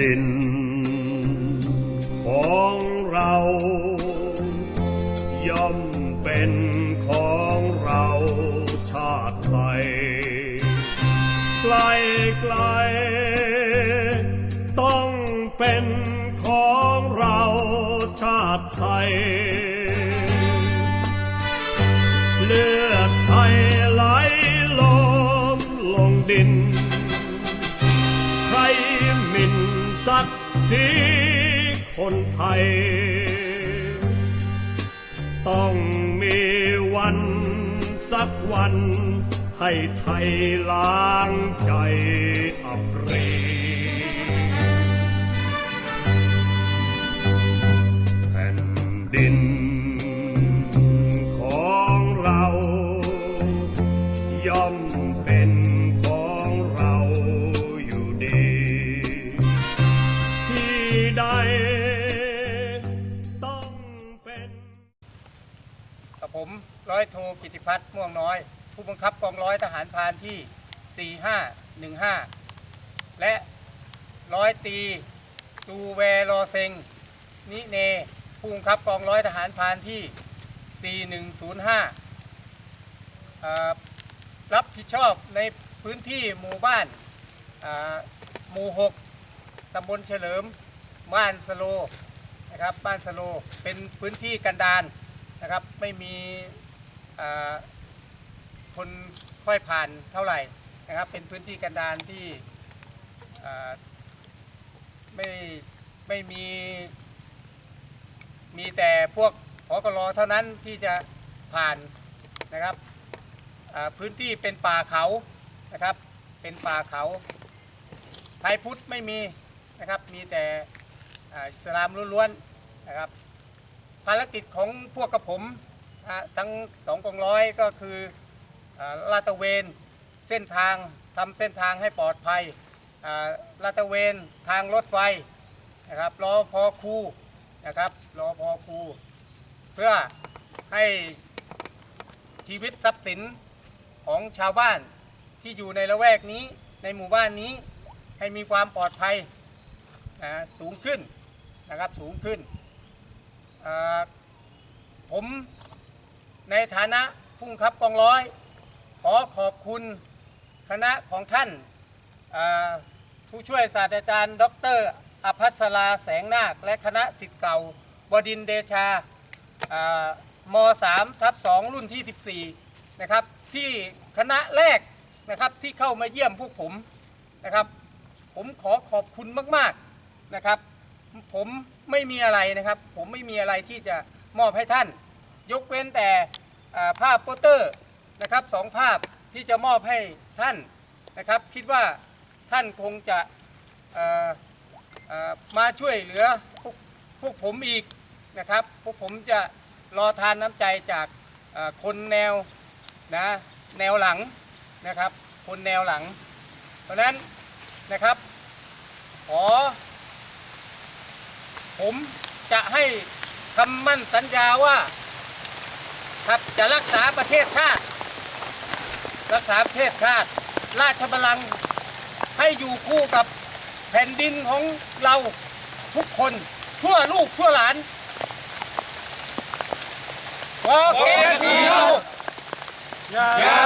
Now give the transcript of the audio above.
ดิน ของเราย่อมเป็นของเราชาติไทยไกลไกลต้องเป็นของเราชาติไทย เลือดไทย ศักดิ์ศรีคนไทย ต้องมีวันสักวันให้ไทยล้างใจอับปรีแผ่นดินของเราย่อม กับผมร้อยโทกิติพัฒน์ม่วงน้อย ผู้บังคับกองร้อยทหารพรานที่ 4515 และร้อยตีตูแวรอเซงนิเนผู้บังคับกองร้อยทหารพรานที่ 4105 รับผิดชอบในพื้นที่หมู่บ้านหมู่ 6 ตำบลเฉลิม บ้านสโลนะครับบ้านสโลเป็นพื้นที่กันดาร นะครับไม่มีคนค่อยผ่านเท่าไหร่นะครับ เป็นพื้นที่กันดารที่ไม่ไม่มีมีแต่พวกพกรเท่านั้นที่จะผ่านนะครับพื้นที่เป็นป่าเขานะครับ เป็นป่าเขาไทยพุทธไม่มีนะครับมีแต่อิสลามล้วนๆนะครับ ภารกิจของพวกกับผมทั้งสองกองร้อยก็คือลาดตระเวนเส้นทางทำเส้นทางให้ปลอดภัยลาดตระเวนทางรถไฟนะครับรอพอคูนะครับรอพอคู เพื่อให้ชีวิตทรัพย์สินของชาวบ้านที่อยู่ในละแวกนี้ในหมู่บ้านนี้ให้มีความปลอดภัยนะสูงขึ้นนะครับสูงขึ้น ผมในฐานะผู้บังคับกองร้อย ขอขอบคุณคณะของท่านผู้ช่วยศาสตราจารย์ ดรอภัสราแสงนาค และคณะสิทธิ์เก่าบดินเดชาม3ทับ2รุ่นที่ 14 นะครับ ที่คณะแรกนะครับที่เข้ามาเยี่ยมพวกผมนะครับ ผมขอขอบคุณมาก ๆ นะครับ ผม ไม่มีอะไรนะครับ ผมไม่มีอะไรที่จะมอบให้ท่าน ยกเว้นแต่ภาพโปสเตอร์นะครับสองภาพที่จะมอบให้ท่านนะครับ คิดว่าท่านคงจะมาช่วยเหลือพวกพวกผมอีกนะครับ พวกผมจะรอทานน้ำใจจากคนแนวนะแนวหลังนะครับ คนแนวหลัง เพราะนั้นนะครับขอ ผมจะให้คำมั่นสัญญาว่าครับจะรักษาประเทศชาติ รักษาประเทศชาติ ราชบัลลังก์ให้อยู่คู่กับแผ่นดินของเราทุกคนชั่วลูกชั่วหลานวอเกนทีโออย่า